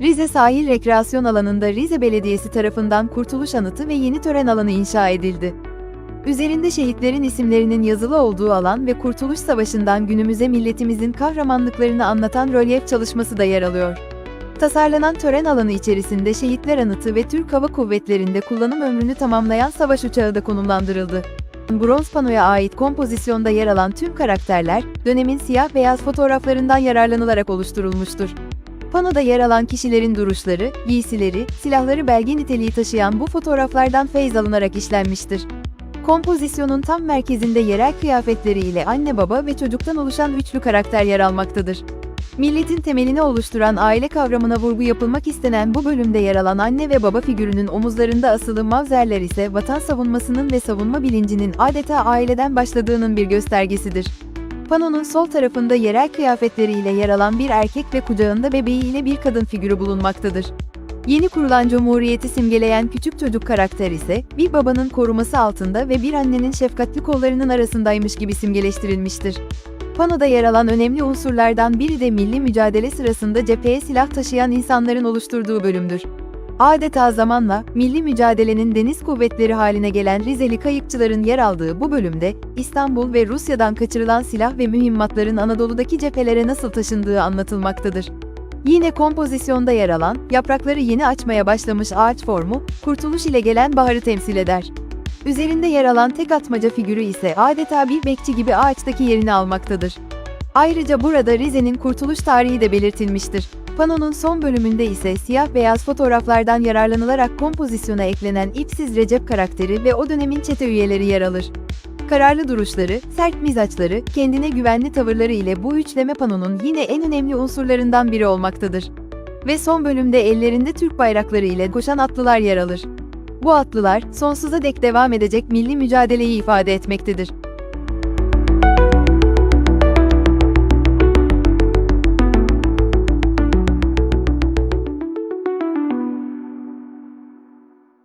Rize Sahil Rekreasyon Alanı'nda Rize Belediyesi tarafından Kurtuluş Anıtı ve yeni tören alanı inşa edildi. Üzerinde şehitlerin isimlerinin yazılı olduğu alan ve Kurtuluş Savaşı'ndan günümüze milletimizin kahramanlıklarını anlatan rölyef çalışması da yer alıyor. Tasarlanan tören alanı içerisinde şehitler anıtı ve Türk Hava Kuvvetleri'nde kullanım ömrünü tamamlayan savaş uçağı da konumlandırıldı. Bronz panoya ait kompozisyonda yer alan tüm karakterler, dönemin siyah beyaz fotoğraflarından yararlanılarak oluşturulmuştur. Panoda yer alan kişilerin duruşları, giysileri, silahları belge niteliği taşıyan bu fotoğraflardan feyz alınarak işlenmiştir. Kompozisyonun tam merkezinde yerel kıyafetleriyle anne baba ve çocuktan oluşan üçlü karakter yer almaktadır. Milletin temelini oluşturan aile kavramına vurgu yapılmak istenen bu bölümde yer alan anne ve baba figürünün omuzlarında asılı mavzerler ise vatan savunmasının ve savunma bilincinin adeta aileden başladığının bir göstergesidir. Panonun sol tarafında yerel kıyafetleriyle yer alan bir erkek ve kucağında bebeğiyle bir kadın figürü bulunmaktadır. Yeni kurulan cumhuriyeti simgeleyen küçük çocuk karakter ise bir babanın koruması altında ve bir annenin şefkatli kollarının arasındaymış gibi simgeleştirilmiştir. Panoda yer alan önemli unsurlardan biri de milli mücadele sırasında cepheye silah taşıyan insanların oluşturduğu bölümdür. Adeta zamanla milli mücadelenin deniz kuvvetleri haline gelen Rizeli kayıkçıların yer aldığı bu bölümde İstanbul ve Rusya'dan kaçırılan silah ve mühimmatların Anadolu'daki cephelere nasıl taşındığı anlatılmaktadır. Yine kompozisyonda yer alan, yaprakları yeni açmaya başlamış ağaç formu, kurtuluş ile gelen baharı temsil eder. Üzerinde yer alan tek atmaca figürü ise adeta bir bekçi gibi ağaçtaki yerini almaktadır. Ayrıca burada Rize'nin kurtuluş tarihi de belirtilmiştir. Panonun son bölümünde ise siyah beyaz fotoğraflardan yararlanılarak kompozisyona eklenen ipsiz Recep karakteri ve o dönemin çete üyeleri yer alır. Kararlı duruşları, sert mizaçları, kendine güvenli tavırları ile bu üçleme panonun yine en önemli unsurlarından biri olmaktadır. Ve son bölümde ellerinde Türk bayrakları ile koşan atlılar yer alır. Bu atlılar, sonsuza dek devam edecek milli mücadeleyi ifade etmektedir.